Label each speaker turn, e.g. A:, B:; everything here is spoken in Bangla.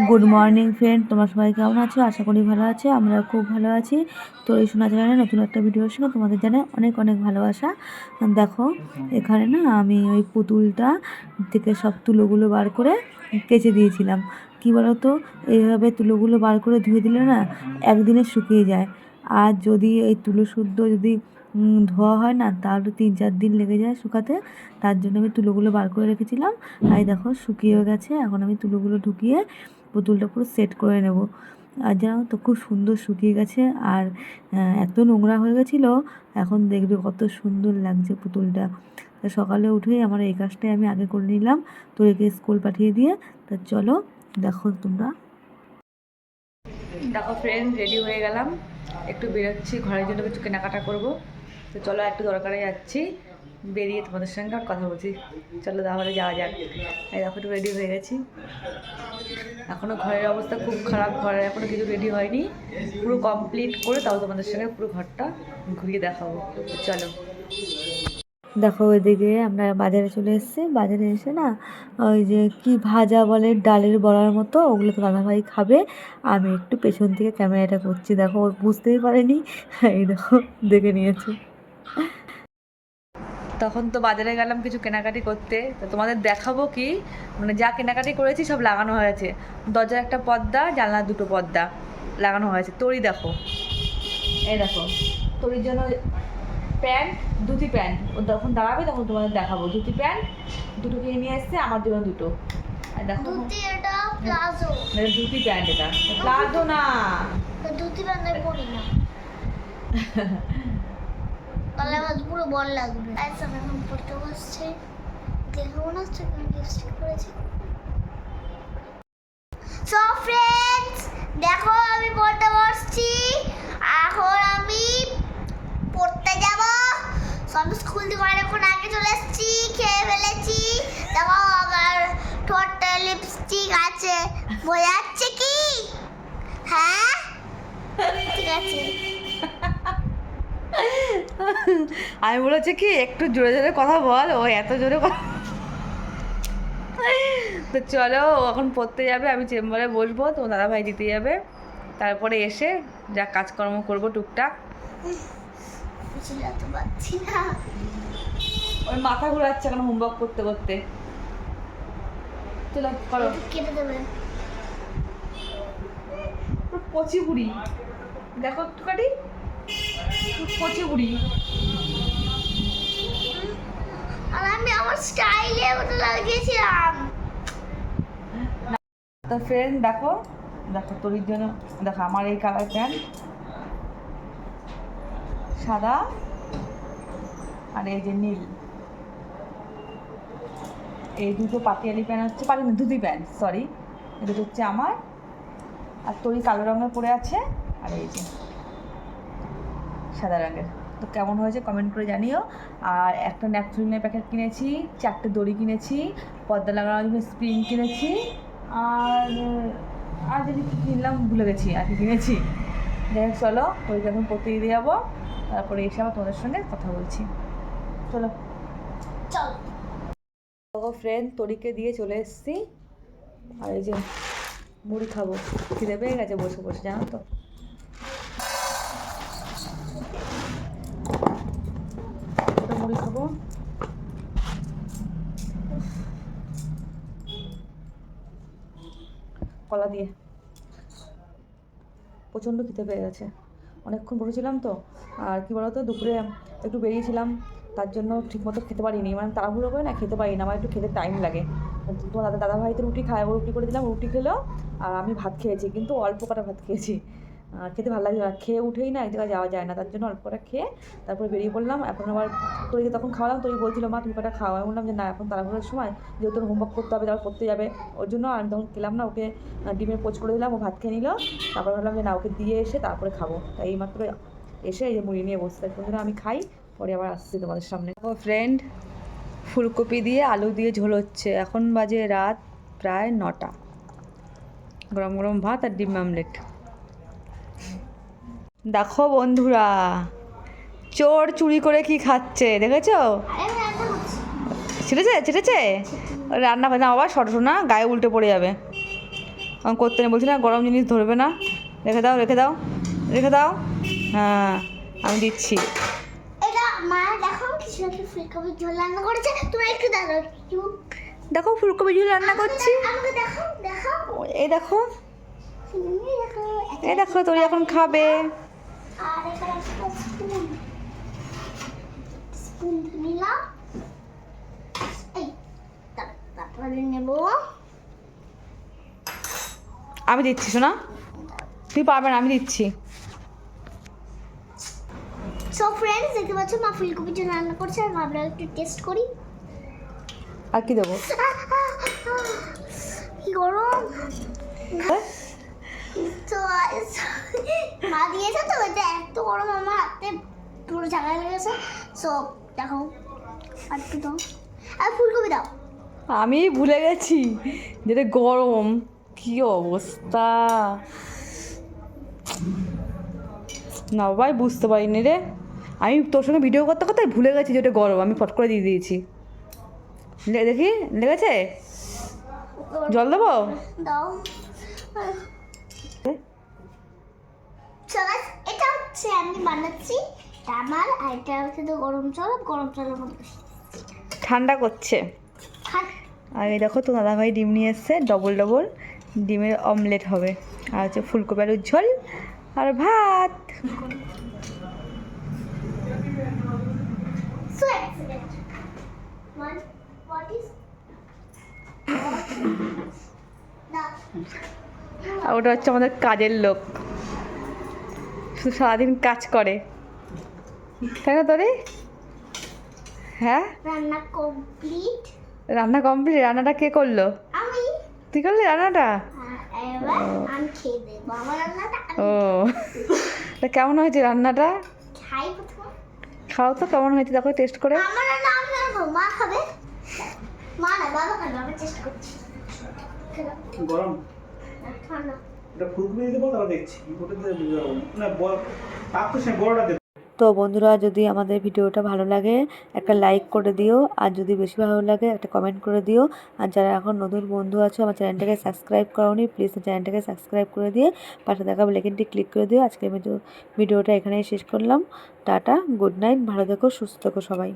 A: গুড মর্নিং ফ্রেন্ড তোমরা সবাই কেমন আছো? আশা করি ভালো আছো, আমরা খুব ভালো আছি। তো এই শোনা চ্যানেলে নতুন একটা ভিডিওর সঙ্গে তোমাদের জানাই অনেক অনেক ভালোবাসা। দেখো, এখানে না আমি ওই পুতুলটা থেকে সব তুলোগুলো বার করে কেচে দিয়েছিলাম। কি বলো তো এইভাবে তুলোগুলো বার করে ধুয়ে দিলে না একদিনে শুকিয়ে যায়। আর যদি এই তুলো শুদ্ধ যদি ধোয়া হয় না, তাহলে তিন চার দিন লেগে যায় শুকাতে। তার জন্য আমি তুলোগুলো বার করে রেখেছিলাম। এই দেখো শুকিয়ে গেছে। এখন আমি তুলোগুলো ঢুকিয়ে পুতুলটা পুরো সেট করে নেব। আর জানো তো, খুব সুন্দর শুকিয়ে গেছে আর এত নোংরা হয়ে গেছিল, এখন দেখবে কত সুন্দর লাগছে পুতুলটা। সকালে উঠেই আমার এই কাজটাই আমি আগে করে নিলাম তো একে স্কুল পাঠিয়ে দিয়ে, তা চলো দেখো তোমরা। দেখো ফ্রেন্ড রেডি হয়ে গেলাম। একটু বেরোচ্ছি, ঘরের জন্য কিছু কেনাকাটা করব। তো চলো, একটু দরকারে যাচ্ছি। বেরিয়ে তোমাদের সঙ্গে আর কথা বলছি। চলো তাহলে যাওয়া যাক। একটু রেডি হয়ে গেছি। এখনও ঘরের অবস্থা খুব খারাপ, ঘরে এখনও কিছু রেডি হয়নি। পুরো কমপ্লিট করে তাও তোমাদের সঙ্গে পুরো ঘরটা ঘুরিয়ে দেখাবো। চলো। দেখো, ওইদিকে আমরা বাজারে চলে এসেছি। বাজারে এসে না, ওই যে কি ভাজা বলে ডালের বড়ার মতো, ওগুলো তো দাদাভাই খাবে। আমি একটু পেছন থেকে ক্যামেরাটা করছি। দেখো, ও বুঝতেই পারেনি। এই দেখো, দেখে নিয়েছে। তখন তো বাজারে গেলাম কিছু কেনাকাটি করতে। তো তোমাদের দেখাবো কি মানে যা কেনাকাটি করেছি সব লাগানো হয়েছে। দরজার একটা পর্দা জানলার দুটো পর্দা লাগানো হয়েছে। তোরই দেখো। এই দেখো তোরির জন্য প্যান্ট ধুতি প্যান্ট। ও যখন দাঁড়াবে তখন তোমাদের দেখাবো। ধুতি প্যান্ট দুটো কিনে নিয়ে এসছে আমার জন্য দুটো। আর দেখো
B: ধুতি এটা প্লাজো।
A: ধুতি প্যান্ট এটা। প্লাজো না।
B: ধুতি পরি না আমার পুরো বল লাগবে। আচ্ছা আমি এখন পড়তে বসছি। দেখে মনে হচ্ছে আমি লিপস্টিক করেছি সো ফ্রেন্ডস দেখো আমি পড়তে বসছি। এখন আমি পড়তে যাব। আমি স্কুল থেকে অনেকক্ষণ আগে চলে এসেছি, খেয়ে ফেলেছি। দেখো আমার ঠোঁটে লিপস্টিক আছে। বোঝা যাচ্ছে কি? হ্যাঁ? ঠিক আছে।
A: আমি বলেছি কি একটু জোরে জোরে কথা বল ও এত জোরে কথা তো চলো এখন পড়তে যাবে আমি চেম্বারে বসবো তো দাদাভাই দিতে যাবে। তারপরে এসে যা কাজকর্ম করব টুকটাক। ওর মাথা ঘুরাচ্ছে এখন হোমওয়ার্ক করতে করতে। চলো করো।
B: কেটে দেবে।
A: কচি বুড়ি। দেখো একটুখানি। কচি বুড়ি
B: আর আমি আমার স্টাইলে মতো লাগিয়েছিলাম।
A: তো ফ্রেন্ড দেখো দেখো তোরির জন্য দেখো আমার এই কালার প্যান্ট সাদা আর এই যে নীল। এই দুটো পাতিয়ালি প্যান্ট হচ্ছে পাটি না ধুতি প্যান্ট সরি এই দুটো হচ্ছে আমার। আর তোরই কালো রঙের পরে আছে আর এই যে সাদা রঙের। তো কেমন হয়েছে কমেন্ট করে জানিও। আর একটা ন্যাপথলিনের প্যাকেট কিনেছি চারটে দড়ি কিনেছি পর্দা লাগানোর জন্য স্প্রিং কিনেছি আর আর যদি কী কিনলাম ভুলে গেছি আর কি কিনেছি। যাই হোক চলো ওই যখন পড়তে দিয়ে যাব। তারপরে এসে আবার তোমাদের সঙ্গে কথা বলছি। চলো।
B: চল।
A: ও ফ্রেন্ড তরিকে দিয়ে চলে এসেছি। আর এই যে মুড়ি খাব। খিদে পেয়ে গেছে বসে বসে জানো তো একটা মুড়ি খাব কলা দিয়ে। প্রচণ্ড খিদে পেয়ে গেছে। অনেকক্ষণ বসেছিলাম তো, আর কি বলতো, দুপুরে একটু বেরিয়েছিলাম, তার জন্য ঠিকমতো খেতে পারিনি। মানে তাড়াহুড়ো করে না খেতে পারি না আমার একটু খেতে টাইম লাগে। তোমার দাদা দাদা তো রুটি খায়, ও রুটি করে দিলাম রুটি খেলো, আর আমি ভাত খেয়েছি, কিন্তু অল্প কটা ভাত খেয়েছি। খেতে ভালো লাগছে না। খেয়ে উঠেই না এক জায়গায় যাওয়া যায় না, তার জন্য অল্প কটা খেয়ে তারপরে বেরিয়ে পড়লাম। এখন আবার তোকে তখন খাওয়ালাম তোকে বলছিল, মা, তুমি কটা খাওয়া বললাম যে, না, এখন তাড়াহুড়োর সময়। যেহেতু হোমওয়ার্ক করতে হবে তারপর করতে যাবে। ওর জন্য আমি তখন খেলাম না, ওকে ডিমের পোচ করে দিলাম, ও ভাত খেয়ে নিল। তারপর ভাবলাম যে, না, ওকে দিয়ে এসে তারপরে খাব। তাই এইমাত্র এসে এই যে মুড়ি নিয়ে বসতে জন্য আমি খাই, পরে আবার আসছি তোমাদের সামনে। ও ফ্রেন্ড ফুলকপি দিয়ে আলু দিয়ে ঝোল হচ্ছে। এখন বাজে রাত প্রায় নটা। গরম গরম ভাত আর ডিম আমলেট। দেখো বন্ধুরা চোর চুরি করে কি খাচ্ছে দেখেছ? ছেড়েছে ছেড়েছে? রান্না বান্না আবার সরো না গায়ে উল্টে পড়ে যাবে। আমি করতে নেই বলছি না গরম জিনিস ধরবে না। রেখে দাও রেখে দাও রেখে দাও। হ্যাঁ আমি দিচ্ছি।
B: দেখো ফুলকপি ঝোল রান্না করেছে।
A: এই দেখো।
B: এই দেখো
A: এই দেখো তোর এখন খাবে।
B: আর এখানে একটা স্পুন স্পুন নিলাম এই তারপরে নেব।
A: আমি দিচ্ছি শোনা। তুই পারবে না আমি দিচ্ছি।
B: সো ফ্রেন্ডস দেখতে পাচ্ছ মা ফুলকপির জন্য রান্না করছে আর ভাবলাম একটু টেস্ট করি।
A: আর কি দেবো?
B: কি গরম? তো মা দিয়েছে তো এটা এত গরম আমার হাতে পুরো ঝাঁকা লেগেছে সো দেখো আর একটু দাও আর ফুলকপি দাও।
A: আমি ভুলে গেছি যেটা গরম কি অবস্থা? না ভাই বুঝতে পারিনি রে। আমি তোর সঙ্গে ভিডিও করতে করতে ভুলে গেছি যে ওটা গরম আমি ফট করে দিয়ে দিয়েছি। দেখি লেগেছে? জল দেবো?
B: দাও। এটা হচ্ছে আমি বানাচ্ছি আর এটা হচ্ছে তো গরম জল গরম জলের মধ্যে
A: ঠান্ডা করছে। আর এই দেখো তো দাদাভাই ডিম নিয়ে এসছে ডবল ডবল ডিমের অমলেট হবে। আর হচ্ছে ফুলকপি আলুর ঝোল আর ভাত। আর ওটা হচ্ছে আমাদের কাজের লোক। শুধু সারাদিন কাজ করে। তাই না তোরে? হ্যাঁ?
B: রান্না কমপ্লিট।
A: রান্না কমপ্লিট রান্নাটা কে করল?
B: আমি।
A: তুই করলি রান্নাটা?
B: রান্নাটা
A: ও। তা কেমন হয়েছে রান্নাটা? খাও তো কেমন হয়েছে দেখো টেস্ট করে।
B: মা খাবে? মা না বাবা খাবে আমি চেষ্টা করছি।
C: গরম?
B: ঠান্ডা।
C: তো
A: বন্ধুরা, যদি আমাদের ভিডিওটা ভালো লাগে, একটা লাইক করে দিও। আর যদি বেশি ভালো লাগে, একটা কমেন্ট করে দিও। আর যারা এখন নতুন বন্ধু আছো, আমার চ্যানেলটাকে সাবস্ক্রাইব করোনি প্লিজ চ্যানেলটাকে সাবস্ক্রাইব করে দিয়ে পাশে থাকা বেলাইকনটি ক্লিক করে দিও। ভিডিও ভিডিওটা এখানেই শেষ করলাম। টাটা গুড নাইট ভালো থেকো, সুস্থ থেকো সবাই।